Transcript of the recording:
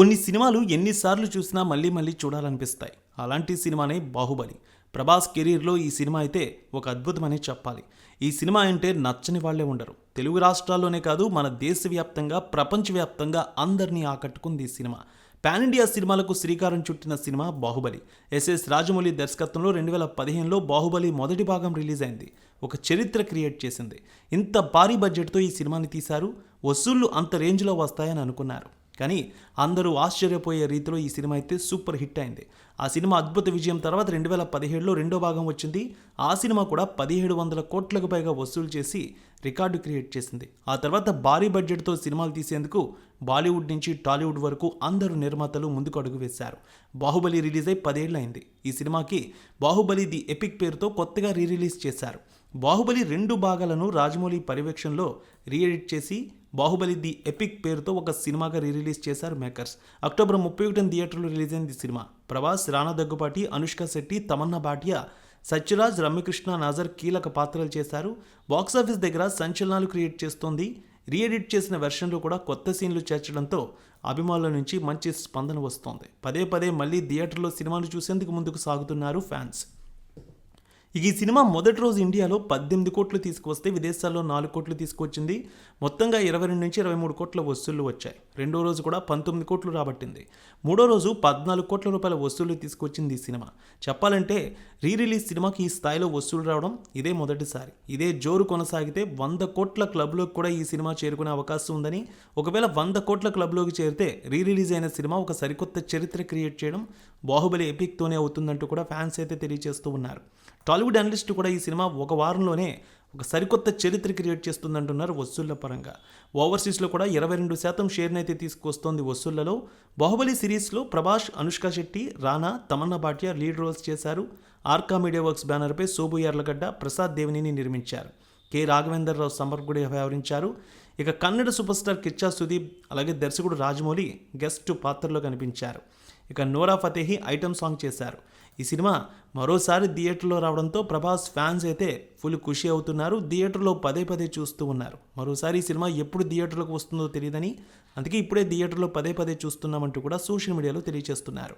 కొన్ని సినిమాలు ఎన్నిసార్లు చూసినా మళ్ళీ మళ్ళీ చూడాలనిపిస్తాయి. అలాంటి సినిమానే బాహుబలి. ప్రభాస్ కెరీర్లో ఈ సినిమా అయితే ఒక అద్భుతమనే చెప్పాలి. ఈ సినిమా అంటే నచ్చని వాళ్ళే ఉండరు. తెలుగు రాష్ట్రాల్లోనే కాదు మన దేశవ్యాప్తంగా ప్రపంచవ్యాప్తంగా అందరినీ ఆకట్టుకుంది ఈ సినిమా. పాన్ ఇండియా సినిమాలకు శ్రీకారం చుట్టిన సినిమా బాహుబలి. ఎస్ఎస్ రాజమౌళి దర్శకత్వంలో రెండు వేల పదిహేనులో బాహుబలి మొదటి భాగం రిలీజ్ అయింది ఒక చరిత్ర క్రియేట్ చేసింది. ఇంత భారీ బడ్జెట్తో ఈ సినిమాని తీశారు. వసూళ్ళు అంత రేంజ్లో వస్తాయని అనుకున్నారు. కానీ అందరూ ఆశ్చర్యపోయే రీతిలో ఈ సినిమా అయితే సూపర్ హిట్ అయింది. ఆ సినిమా అద్భుత విజయం తర్వాత రెండు వేల పదిహేడులో రెండో భాగం వచ్చింది. ఆ సినిమా కూడా పదిహేడు వందల కోట్లకు పైగా వసూలు చేసి రికార్డు క్రియేట్ చేసింది. ఆ తర్వాత భారీ బడ్జెట్తో సినిమాలు తీసేందుకు బాలీవుడ్ నుంచి టాలీవుడ్ వరకు అందరు నిర్మాతలు ముందుకు అడుగు వేశారు. బాహుబలి రిలీజ్ అయి పదేళ్ళైంది ఈ సినిమాకి బాహుబలి ది ఎపిక్ పేరుతో కొత్తగా రీ రిలీజ్ చేశారు. బాహుబలి రెండు భాగాలను రాజమౌళి పర్యవేక్షణలో రీఎడిట్ చేసి బాహుబలి ది ఎపిక్ పేరుతో ఒక సినిమాగా రీ రిలీజ్ చేశారు మేకర్స్. అక్టోబర్ ముప్పై ఒకటిన థియేటర్లో రిలీజ్ అయింది సినిమా. ప్రభాస్ రానా దగ్గుపాటి అనుష్క శెట్టి తమన్నా భాటియా సత్యరాజ్ రమ్యకృష్ణ నాజర్ కీలక పాత్రలు చేశారు. బాక్సాఫీస్ దగ్గర సంచలనాలు క్రియేట్ చేస్తోంది రీఎడిట్ చేసిన వెర్షన్లో కూడా కొత్త సీన్లు చేర్చడంతో అభిమానుల నుంచి మంచి స్పందన వస్తోంది. పదే పదే మళ్ళీ థియేటర్లో సినిమాలు చూసేందుకు ముందుకు సాగుతున్నారు ఫ్యాన్స్ ఇక ఈ సినిమా మొదటి రోజు ఇండియాలో పద్దెనిమిది కోట్లు తీసుకువస్తే విదేశాల్లో నాలుగు కోట్లు తీసుకొచ్చింది మొత్తంగా ఇరవై రెండు నుంచి ఇరవై మూడు కోట్ల వసూళ్ళు వచ్చాయి. రెండో రోజు కూడా పంతొమ్మిది కోట్లు రాబట్టింది. మూడో రోజు పద్నాలుగు కోట్ల రూపాయల వసూళ్ళు తీసుకొచ్చింది ఈ సినిమా. చెప్పాలంటే రీ రిలీజ్ సినిమాకి ఈ స్థాయిలో వసూలు రావడం ఇదే మొదటిసారి. ఇదే జోరు కొనసాగితే వంద కోట్ల క్లబ్లోకి కూడా ఈ సినిమా చేరుకునే అవకాశం ఉందని ఒకవేళ వంద కోట్ల క్లబ్లోకి చేరితే రీ రిలీజ్ అయిన సినిమా ఒక సరికొత్త చరిత్ర క్రియేట్ చేయడం బాహుబలి ఎపిక్తోనే అవుతుందంటూ కూడా ఫ్యాన్స్ అయితే తెలియజేస్తూ ఉన్నారు. టాలీవుడ్ అనలిస్ట్ కూడా ఈ సినిమా ఒక వారంలోనే ఒక సరికొత్త చరిత్ర క్రియేట్ చేస్తుందంటున్నారు వసూళ్ళ పరంగా. ఓవర్సీస్లో కూడా ఇరవై రెండు శాతం షేర్ని అయితే తీసుకొస్తోంది వసూళ్ళలో. బాహుబలి సిరీస్లో ప్రభాస్ అనుష్క శెట్టి రానా తమన్నా భాటియా లీడ్ రోల్స్ చేశారు. ఆర్కా మీడియా వర్క్స్ బ్యానర్పై సోబు యార్లగడ్డ ప్రసాద్ దేవినిని నిర్మించారు. కె. రాఘవేందర్ రావు సమర్పుడు వ్యవహరించారు. ఇక కన్నడ సూపర్ స్టార్ కిచ్చా సుదీప్ అలాగే దర్శకుడు రాజమౌళి గెస్ట్ పాత్రలో కనిపించారు. ఇక నోరా ఫతేహి ఐటమ్ సాంగ్ చేశారు. ఈ సినిమా మరోసారి థియేటర్లో రావడంతో ప్రభాస్ ఫ్యాన్స్ అయితే ఫుల్ ఖుషి అవుతున్నారు. థియేటర్లో పదే పదే చూస్తూ ఉన్నారు. మరోసారి ఈ సినిమా ఎప్పుడు థియేటర్లోకి వస్తుందో తెలియదని అందుకే ఇప్పుడే థియేటర్లో పదే పదే చూస్తున్నామంటూ కూడా సోషల్ మీడియాలో తెలియజేస్తున్నారు.